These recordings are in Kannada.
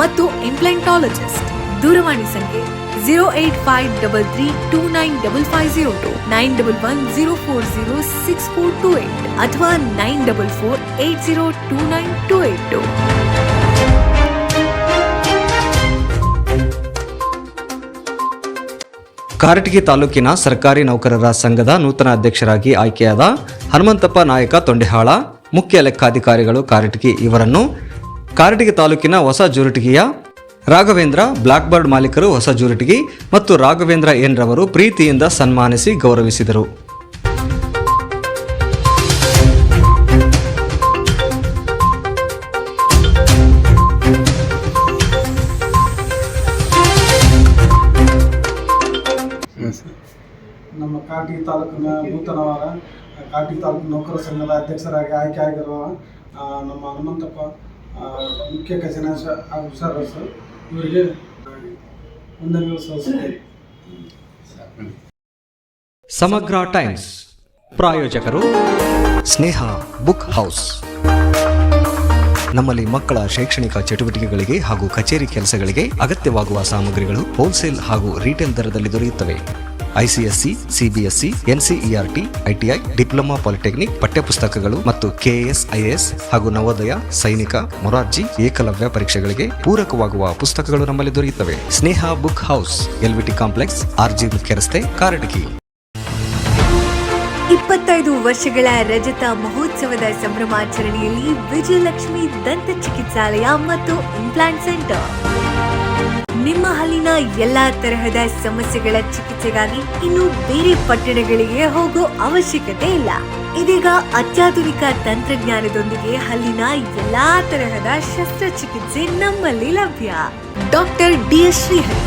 ಮತ್ತು ಇಂಪ್ಲೆಂಟಾಲಜಿಸ್ಟ್ ದೂರವಾಣಿ ಸಂಖ್ಯೆ zero eight five double three two nine double five zero two nine double one zero four zero six four two eight ಅಥವಾ nine double four eight zero two nine two eight two. Karatagi ತಾಲೂಕಿನ ಸರ್ಕಾರಿ ನೌಕರರ ಸಂಘದ ನೂತನ ಅಧ್ಯಕ್ಷರಾಗಿ ಆಯ್ಕೆಯಾದ ಹನುಮಂತಪ್ಪ ನಾಯಕ ತೊಂಡೆಹಾಳ, ಮುಖ್ಯ ಲೆಕ್ಕಾಧಿಕಾರಿಗಳು ಕಾರಟಗಿ ಇವರನ್ನು ಕಾರಟಗಿ ತಾಲೂಕಿನ ಹೊಸ ಜೋರಟಗಿಯ ರಾಘವೇಂದ್ರ ಬ್ಲಾಕ್ ಬರ್ಡ್ ಮಾಲೀಕರು ಹೊಸ ಜೋರಟಗಿ ಮತ್ತು ರಾಘವೇಂದ್ರ ಎನ್ ರವರು ಪ್ರೀತಿಯಿಂದ ಸನ್ಮಾನಿಸಿ ಗೌರವಿಸಿದರು. ನಮ್ಮ ಕಾಟಿ ತಾಲೂಕಿನ ನೂತನವಾದ ಕಾಟಿ ತಾಲೂಕು ನೌಕರ ಸಂಘದ ಅಧ್ಯಕ್ಷರಾಗಿ ಆಯ್ಕೆ ಆಗಿರುವ ನಮ್ಮ ಹನುಮಂತಪ್ಪ ಮುಖ್ಯ ಖಜಾನಾಶ ಸರ್, ಇವರಿಗೆ ವಂದನೆಗಳು ಸಂಸ್ಥೆ ಸಮಗ್ರ ಟೈಮ್ಸ್ ಪ್ರಾಯೋಜಕರು ಸ್ನೇಹ ಬುಕ್ ಹೌಸ್. ನಮ್ಮಲ್ಲಿ ಮಕ್ಕಳ ಶೈಕ್ಷಣಿಕ ಚಟುವಟಿಕೆಗಳಿಗೆ ಹಾಗೂ ಕಚೇರಿ ಕೆಲಸಗಳಿಗೆ ಅಗತ್ಯವಾಗುವ ಸಾಮಗ್ರಿಗಳು ಹೋಲ್ಸೇಲ್ ಹಾಗೂ ರಿಟೇಲ್ ದರದಲ್ಲಿ ದೊರೆಯುತ್ತವೆ. ICSE CBSE NCERT, ITI, diploma polytechnic, ಪಠ್ಯಪುಸ್ತಕಗಳು ಮತ್ತು ಕೆಎಎಸ್ ಹಾಗೂ ನವೋದಯ, ಸೈನಿಕ, ಮೊರಾರ್ಜಿ, ಏಕಲವ್ಯ ಪರೀಕ್ಷೆಗಳಿಗೆ ಪೂರಕವಾಗುವ ಪುಸ್ತಕಗಳು ನಮ್ಮಲ್ಲಿ ದೊರೆಯುತ್ತವೆ. Sneha book house, LVT complex, RG ಮುಖ್ಯ ರಸ್ತೆ, ಕಾರಟಗಿ. ಇಪ್ಪತ್ತೈದು ವರ್ಷಗಳ ರಜತ ಮಹೋತ್ಸವದ ಸಂಭ್ರಮಾಚರಣೆಯಲ್ಲಿ ವಿಜಯಲಕ್ಷ್ಮಿ ದಂತ ಚಿಕಿತ್ಸಾಲಯ ಮತ್ತು ಇಂಪ್ಲಾಂಟ್ ಸೆಂಟರ್ ನಿಮ್ಮ ಹಲ್ಲಿನ ಎಲ್ಲಾ ತರಹದ ಸಮಸ್ಯೆಗಳ ಚಿಕಿತ್ಸೆಗಾಗಿ ಇನ್ನು ಬೇರೆ ಪಟ್ಟಣಗಳಿಗೆ ಹೋಗೋ ಅವಶ್ಯಕತೆ ಇಲ್ಲ. ಇದೀಗ ಅತ್ಯಾಧುನಿಕ ತಂತ್ರಜ್ಞಾನದೊಂದಿಗೆ ಹಲ್ಲಿನ ಎಲ್ಲಾ ತರಹದ ಶಸ್ತ್ರಚಿಕಿತ್ಸೆ ನಮ್ಮಲ್ಲಿ ಲಭ್ಯ. Doctor D S Shrihari,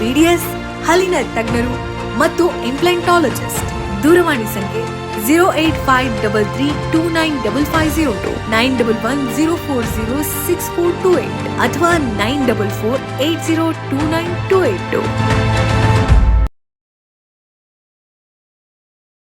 BDS ಹಲ್ಲಿನ ತಜ್ಞರು ಮತ್ತು ಇಂಪ್ಲಾಂಟಾಲಜಿಸ್ಟ್ ದೂರವಾಣಿ ಸಂಖ್ಯೆ zero eight five double three two nine double five zero two nine double one zero four zero six four two eight ಅಥವಾ nine double four eight zero two nine two eight two